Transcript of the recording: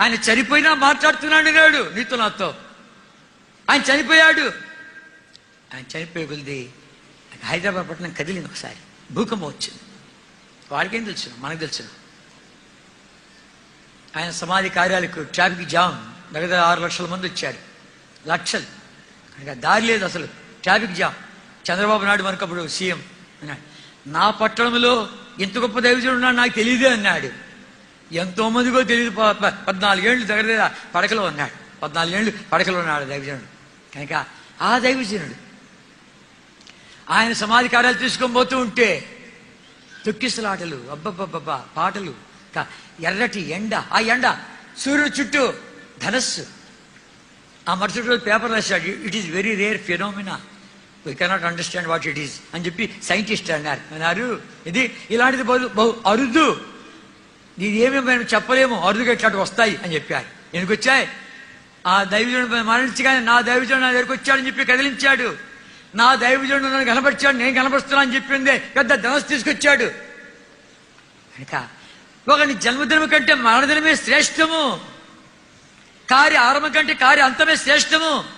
ఆయన చనిపోయినా మాట్లాడుతున్నాడు నాడు నీతో నాతో. ఆయన చనిపోయాడు. ఆయన చనిపోయే కొలిది హైదరాబాద్ పట్టణం కదిలింది ఒకసారి. భూకంపం వచ్చింది. వాడికేం తెలుసు? మనకు తెలుసు. ఆయన సమాధి కార్యాలకు ట్రాఫిక్ జామ్ దగ్గర ఆరు లక్షల మంది వచ్చారు. లక్షలు. కనుక దారి లేదు అసలు. Traffic jam. చంద్రబాబు నాయుడు మనకు అప్పుడు సీఎం. అన్నాడు నా పట్టణంలో ఇంత గొప్ప దైవజుడు ఉన్నాడు నాకు తెలియదే అన్నాడు. ఎంతో మందికో తెలియదు పద్నాలుగేళ్ళు దగ్గర దగ్గర పడకలో ఉన్నాడు. పద్నాలుగేళ్ళు పడకలో ఉన్నాడు దైవజనుడు. కనుక ఆ దైవజనుడు ఆయన సమాధి కార్యాలు తీసుకొని పోతూ ఉంటే తొక్కిసలాటలు అబ్బబ్బబ్బబ్బా పాటలు ఎర్రటి ఎండ ఆ ఎండ సూర్యుడు చుట్టూ ధనస్సు. ఆ మరుసటి రోజు పేపర్ రాశాడు it is very rare phenomena. We cannot understand what it is అని చెప్పి సైంటిస్ట్ అన్నారు. అన్నారు ఇది ఇలాంటిది బహు బహు అరుదు. ఇది మేము చెప్పలేము అరుదుగా ఇట్లాంటి వస్తాయి అని చెప్పారు. ఎందుకు వచ్చాయి ఆ దైవజనుడు మరణించగానే నా దైవజనుడు నా దగ్గరికి వచ్చాడని చెప్పి కదిలించాడు. నా దైవజనుడు నన్ను కనపరిచాడు నేను కనపరుస్తున్నా అని చెప్పిందే పెద్ద ధనస్సు తీసుకొచ్చాడు. కనుక ఒకని జన్మదినం కంటే మరణదినమే శ్రేష్టము. కార్య ఆరంభం కంటే కార్య అంతమే శ్రేష్టము.